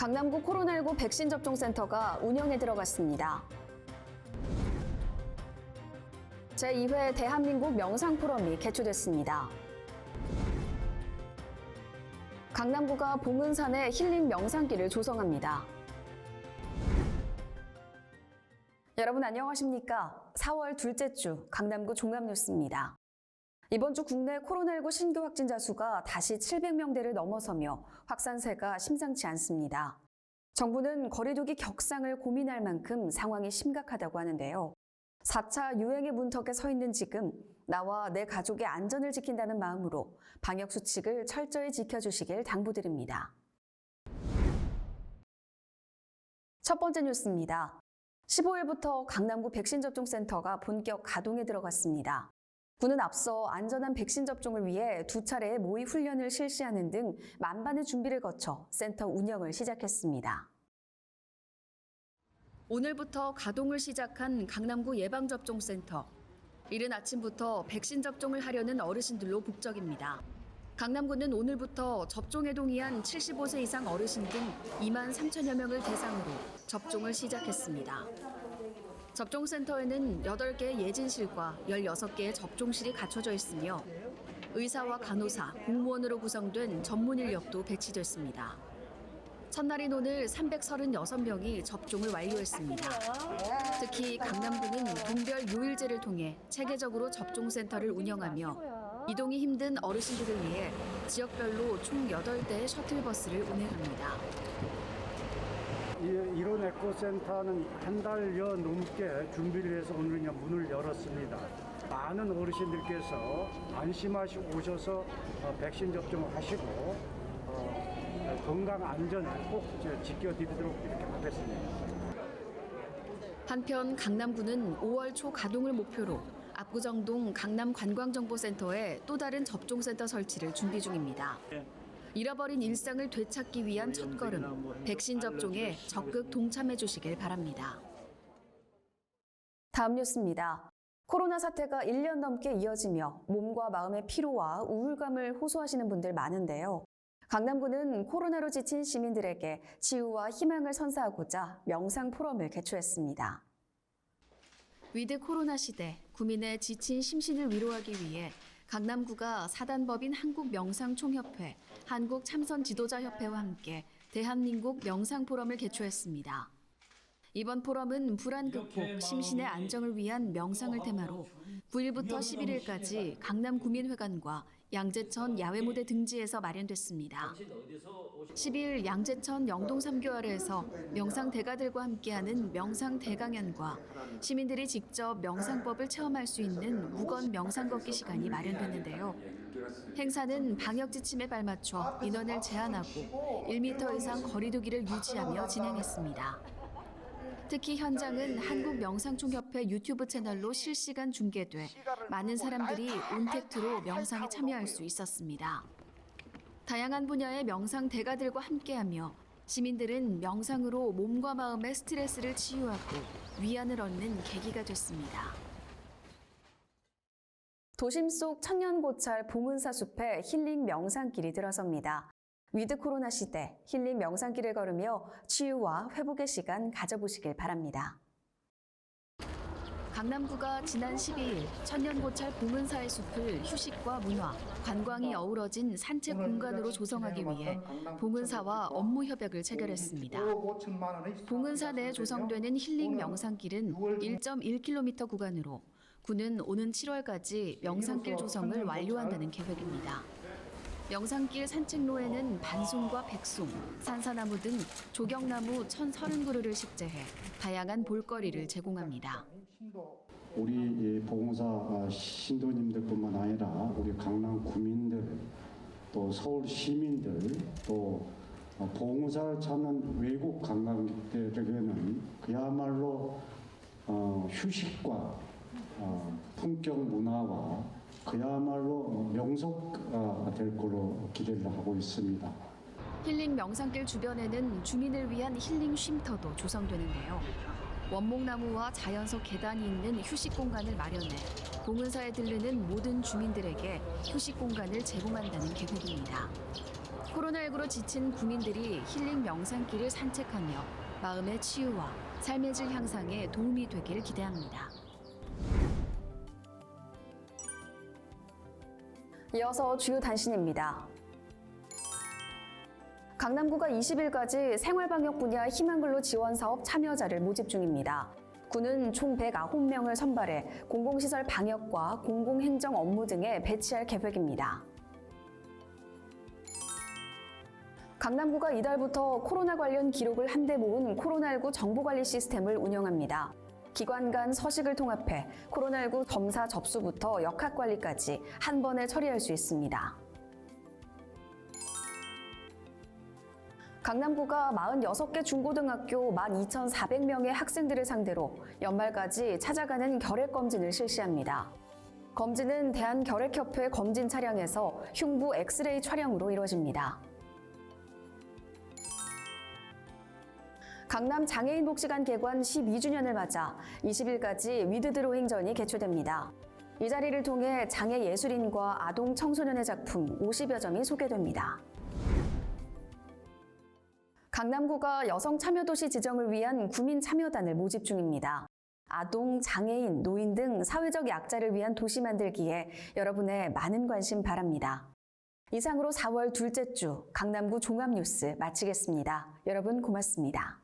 강남구 코로나19 백신 접종 센터가 운영에 들어갔습니다. 제2회 대한민국 명상 포럼이 개최됐습니다. 강남구가 봉은산에 힐링 명상길을 조성합니다. 여러분 안녕하십니까? 4월 둘째 주 강남구 종합뉴스입니다. 이번 주 국내 코로나19 신규 확진자 수가 다시 700명대를 넘어서며 확산세가 심상치 않습니다. 정부는 거리두기 격상을 고민할 만큼 상황이 심각하다고 하는데요. 4차 유행의 문턱에 서 있는 지금 나와 내 가족의 안전을 지킨다는 마음으로 방역 수칙을 철저히 지켜주시길 당부드립니다. 첫 번째 뉴스입니다. 15일부터 강남구 백신 접종 센터가 본격 가동에 들어갔습니다. 군은 앞서 안전한 백신 접종을 위해 두 차례의 모의 훈련을 실시하는 등 만반의 준비를 거쳐 센터 운영을 시작했습니다. 오늘부터 가동을 시작한 강남구 예방접종센터. 이른 아침부터 백신 접종을 하려는 어르신들로 북적입니다. 강남구는 오늘부터 접종에 동의한 75세 이상 어르신 등 2만 3천여 명을 대상으로 접종을 시작했습니다. 접종센터에는 8개의 예진실과 16개의 접종실이 갖춰져 있으며 의사와 간호사, 공무원으로 구성된 전문 인력도 배치됐습니다. 첫날인 오늘 336명이 접종을 완료했습니다. 특히 강남구는 동별 요일제를 통해 체계적으로 접종센터를 운영하며 이동이 힘든 어르신들을 위해 지역별로 총 8대의 셔틀버스를 운행합니다. 이 이론 에코센터는 한 달여 넘게 준비를 해서 오늘 그냥 문을 열었습니다. 많은 어르신들께서 안심하시고 오셔서 어, 백신 접종을 하시고 어, 건강 안전을 꼭 저- 지켜드리도록 이렇게 하겠습니다. 한편 강남구는 5월 초 가동을 목표로 압구정동 강남관광정보센터에 또 다른 접종센터 설치를 준비 중입니다. 잃어버린 일상을 되찾기 위한 첫걸음, 백신 접종에 적극 동참해 주시길 바랍니다. 다음 뉴스입니다. 코로나 사태가 1년 넘게 이어지며 몸과 마음의 피로와 우울감을 호소하시는 분들 많은데요. 강남구는 코로나로 지친 시민들에게 치유와 희망을 선사하고자 명상 포럼을 개최했습니다. 위드 코로나 시대 구민의 지친 심신을 위로하기 위해 강남구가 사단법인 한국명상총협회, 한국참선지도자협회와 함께 대한민국 명상포럼을 개최했습니다. 이번 포럼은 불안 극복, 심신의 안정을 위한 명상을 테마로 9일부터 11일까지 강남구민회관과 양재천 야외무대 등지에서 마련됐습니다. 10일 양재천 영동 3교활에서 명상 대가들과 함께하는 명상 대강연과 시민들이 직접 명상법을 체험할 수 있는 무건 명상 걷기 시간이 마련됐는데요. 행사는 방역 지침에 발맞춰 인원을 제한하고 1m 이상 거리두기를 유지하며 진행했습니다. 특히 현장은 한국명상총협회 유튜브 채널로 실시간 중계돼 많은 사람들이 온택트로 명상에 참여할 수 있었습니다. 다양한 분야의 명상 대가들과 함께하며 시민들은 명상으로 몸과 마음의 스트레스를 치유하고 위안을 얻는 계기가 됐습니다. 도심 속 천년고찰 봉은사 숲에 힐링 명상길이 들어섭니다. 위드 코로나 시대 힐링 명상길을 걸으며 치유와 회복의 시간 가져보시길 바랍니다. 강남구가 지난 12일 천년고찰 봉은사의 숲을 휴식과 문화, 관광이 어우러진 산책 공간으로 조성하기 위해 봉은사와 업무 협약을 체결했습니다. 봉은사 내에 조성되는 힐링 명상길은 1.1km 구간으로 구는 오는 7월까지 명상길 조성을 완료한다는 계획입니다. 명상길 산책로에는 반송과 백송, 산사나무 등 조경나무 1,030그루를 식재해 다양한 볼거리를 제공합니다. 우리 이 봉사 아, 신도님들뿐만 아니라 우리 강남 구민들 또 서울 시민들 또 어, 봉사를 찾는 외국 관광객들에게는 그야말로 어, 휴식과 어, 품격 문화와 그야말로 명소가 될 거로 기대를 하고 있습니다. 힐링 명상길 주변에는 주민을 위한 힐링 쉼터도 조성되는데요. 원목나무와 자연석 계단이 있는 휴식 공간을 마련해 봉은사에 들르는 모든 주민들에게 휴식 공간을 제공한다는 계획입니다. 코로나19로 지친 구민들이 힐링 명상길을 산책하며 마음의 치유와 삶의 질 향상에 도움이 되기를 기대합니다. 이어서 주요 단신입니다. 강남구가 20일까지 생활방역 분야 희망근로 지원 사업 참여자를 모집 중입니다. 구는 총 109명을 선발해 공공시설 방역과 공공행정 업무 등에 배치할 계획입니다. 강남구가 이달부터 코로나 관련 기록을 한데 모은 코로나19 정보관리 시스템을 운영합니다. 기관 간 서식을 통합해 코로나19 검사 접수부터 역학 관리까지 한 번에 처리할 수 있습니다. 강남구가 46개 중고등학교 12,400명의 학생들을 상대로 연말까지 찾아가는 결핵 검진을 실시합니다. 검진은 대한결핵협회 검진 차량에서 흉부 엑스레이 촬영으로 이루어집니다. 강남 장애인 복지관 개관 12주년을 맞아 20일까지 위드 드로잉전이 개최됩니다. 이 자리를 통해 장애 예술인과 아동 청소년의 작품 50여 점이 소개됩니다. 강남구가 여성 참여도시 지정을 위한 구민 참여단을 모집 중입니다. 아동, 장애인, 노인 등 사회적 약자를 위한 도시 만들기에 여러분의 많은 관심 바랍니다. 이상으로 4월 둘째 주 강남구 종합뉴스 마치겠습니다. 여러분 고맙습니다.